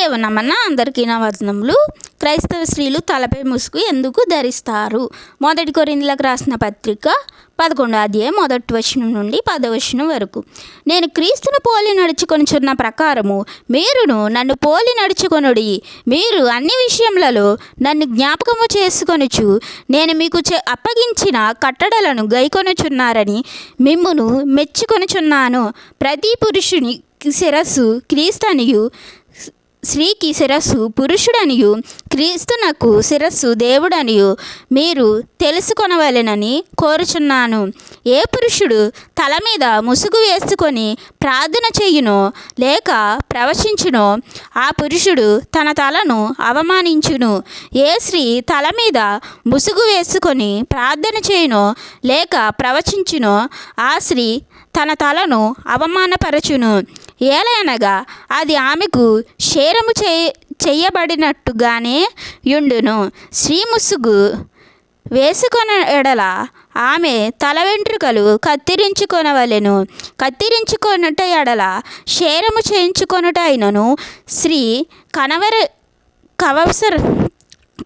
దేవనమన్న అందరికీ నా క్రైస్తవ స్త్రీలు తలపై ముసుగు ఎందుకు ధరిస్తారు? మొదటి కొరిందులకు రాసిన పత్రిక పదకొండో అధ్యాయం మొదటి వచనం నుండి పదవచనం వరకు. నేను క్రీస్తును పోలి నడుచుకొనుచున్న ప్రకారము మీరును నన్ను పోలి నడుచుకొనుడి. మీరు అన్ని విషయములలో నన్ను జ్ఞాపకము చేసుకొనుచు నేను మీకు అప్పగించిన కట్టడలను గైకొనుచున్నారని మిమ్మును మెచ్చుకొనుచున్నాను. ప్రతి పురుషుని శిరస్సు క్రీస్తనియు స్త్రీకి శిరస్సు పురుషుడనియు క్రీస్తునకు శిరస్సు దేవుడనియు మీరు తెలుసుకొనవలెనని కోరుచున్నాను. ఏ పురుషుడు తల మీద ముసుగు వేసుకొని ప్రార్థన చేయునో లేక ప్రవచించునో ఆ పురుషుడు తన తలను అవమానించును. ఏ స్త్రీ తల మీద ముసుగు వేసుకొని ప్రార్థన చేయునో లేక ప్రవచించునో ఆ స్త్రీ తన తలను అవమానపరచును. ఏలయనగా అది ఆమెకు శేరము చేయ చెయ్యబడినట్టుగానే యుండును. స్త్రీ ముసుగు వేసుకొన ఎడల ఆమె తల వెంట్రుకలు కత్తిరించుకొనవలెను. కత్తిరించుకొనుట ఎడల క్షేరము చేయించుకొనుట అయినను స్త్రీ కనవర కవసర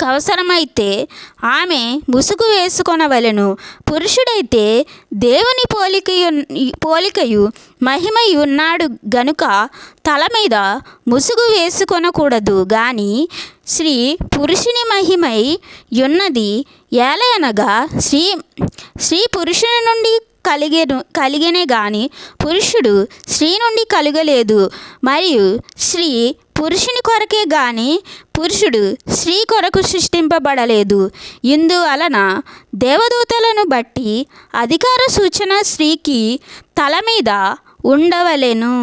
అవసరమైతే ఆమె ముసుగు వేసుకొనవలెను. పురుషుడైతే దేవుని పోలికయు పోలికయు మహిమయు ఉన్నాడు గనుక తల మీద ముసుగు వేసుకొనకూడదు. కానీ స్త్రీ పురుషుని మహిమై ఉన్నది ఏలయనగా స్త్రీ స్త్రీ పురుషుని నుండి కలిగెను కలిగనే కానీ పురుషుడు స్త్రీ నుండి కలుగలేదు. మరియు స్త్రీ పురుషుని కొరకే కానీ పురుషుడు స్త్రీ కొరకు సృష్టింపబడలేదు. ఇందువలన దేవదూతలను బట్టి అధికార సూచన స్త్రీకి తల మీద ఉండవలెను.